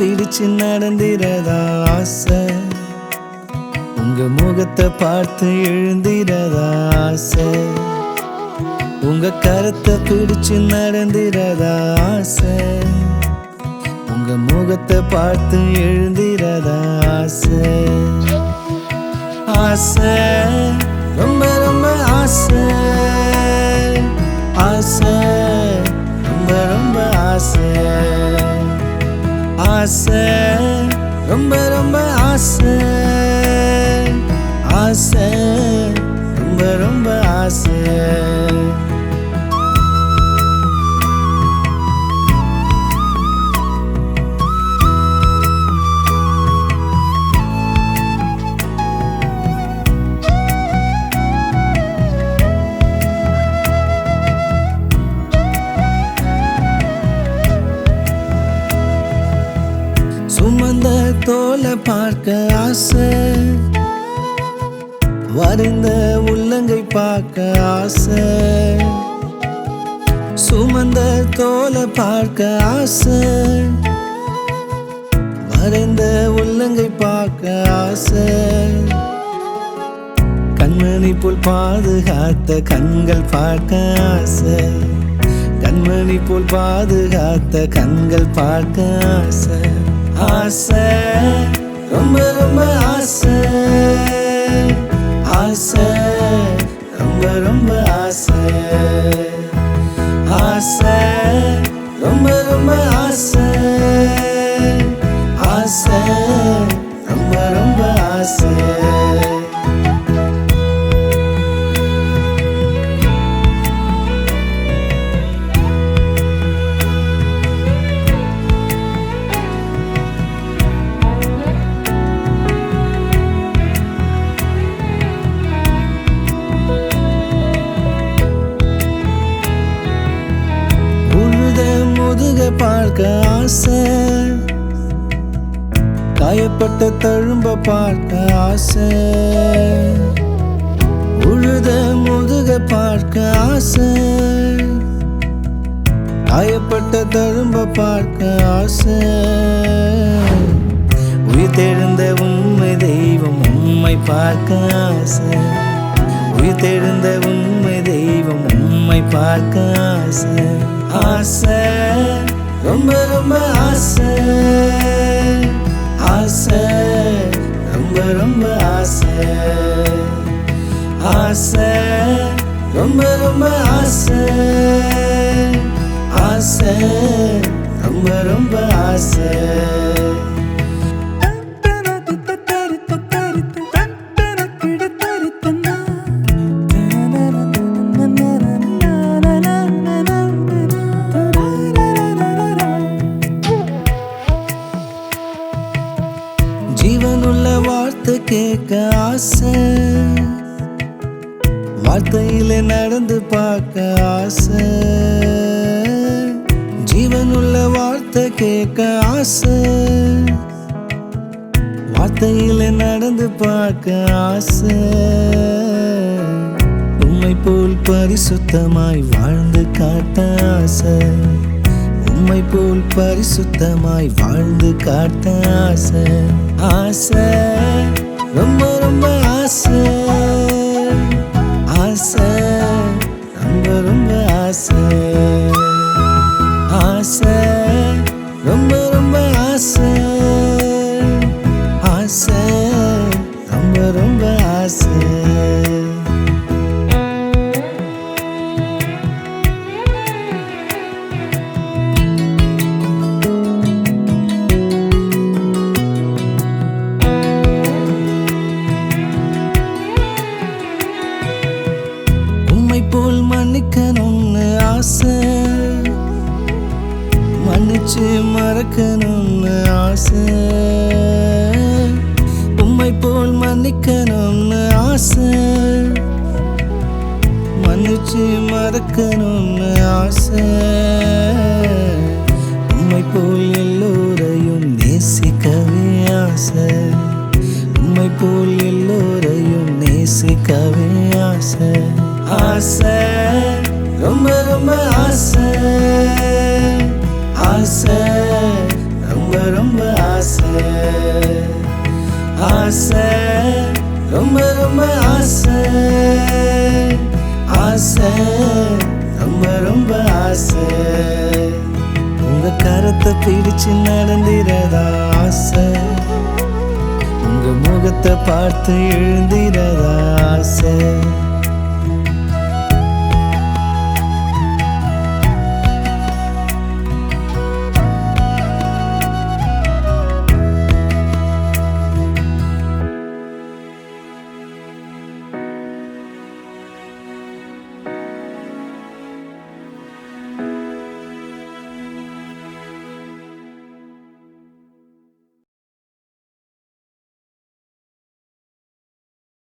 கிழிச்சு நடந்திரதா ஆசை? உங்க முகத்தை பார்த்து எழுந்திரதா ஆசை? உங்க கரத்தை பிடிச்சு நடந்திரதா ஆசை? உங்க முகத்தை பார்த்து எழுந்திரதா ஆசை? ஆசை. ரொம்ப ரொம்ப ஆசை. ஆசை. ஆசை ரொம்ப ரொம்ப ஆசை. ஆசை ரொம்ப ரொம்ப ஆசை. சுமந்த தோலை பார்க்க ஆசை. வரைந்த உள்ளங்கை பார்க்க ஆசை. சுமந்த தோலை பார்க்க ஆசை. வரைந்த உள்ளங்கை பார்க்க ஆசை. கண்மணி போல் பாதுகாத்த கண்கள் பார்க்க ஆசை. கண்மணி போல் பாதுகாத்த கண்கள் பார்க்க ஆசை. ஆசை ரொம்ப ரொம்ப ஆசை ஆசை ரொம்ப ரொம்ப ஆசை ஆசை ரொம்ப ரொம்ப ஆசை ஆசை ரொம்ப ரொம்ப ஆசை பார்க்க ஆசை. காயப்பட்ட தழும்ப பார்க்க ஆசை. உழுத முதுக பார்க்க ஆசை. காயப்பட்ட தழும்ப பார்க்க ஆசை. உயிர் தெழுந்த உண்மை தெய்வம் உண்மை பார்க்க ஆசை. உயிர் தெழுந்த உண்மை தெய்வம் உண்மை பார்க்க ஆசை. ஆசை. ரொம்ப ரொம்ப ஆசை ஆசை. ரொம்ப ரொம்ப ஆசை ஆசை. ரொம்ப ரொம்ப ஆசை ஆசை. ரொம்ப ரொம்ப ஆசை. ஆசை. வார்த்தையில நடந்து பார்க்க ஆசை. ஜீவனுள்ள வார்த்தை கேட்க ஆசை. வார்த்தையில நடந்து பார்க்க ஆசை. உண்மை போல் பரிசுத்தமாய் வாழ்ந்து காட்ட ஆசை. உண்மை போல் பரிசுத்தமாய் வாழ்ந்து காட்ட ஆசை. ஆசை. ரொம்ப ரொம்ப ஆசை ஆசை ரொம்ப ரொம்ப ஆசை ஆசை. வச்சு மறக்கணும்னு ஆசை. உம்மை போல் மன்னிக்கணும்னு ஆசை. மன்னிச்சு மறக்கணும்னு ஆசை. உம்மை போல் எல்லோரையும் நேசிக்கவே ஆசை. உம்மை போல் எல்லோரையும் நேசிக்கவே ஆசை. ஆசை. ரொம்ப ரொம்ப ஆசை. ஆசை ரொம்ப ரொம்ப ஆசை. ஆசை ரொம்ப ரொம்ப ஆசை. ஆசை ரொம்ப ரொம்ப ஆசை. உங்க கரத்தை பிடிச்சு நடந்திரதா ஆசை? உங்க முகத்தை பார்த்து எழுந்திரதா ஆசை?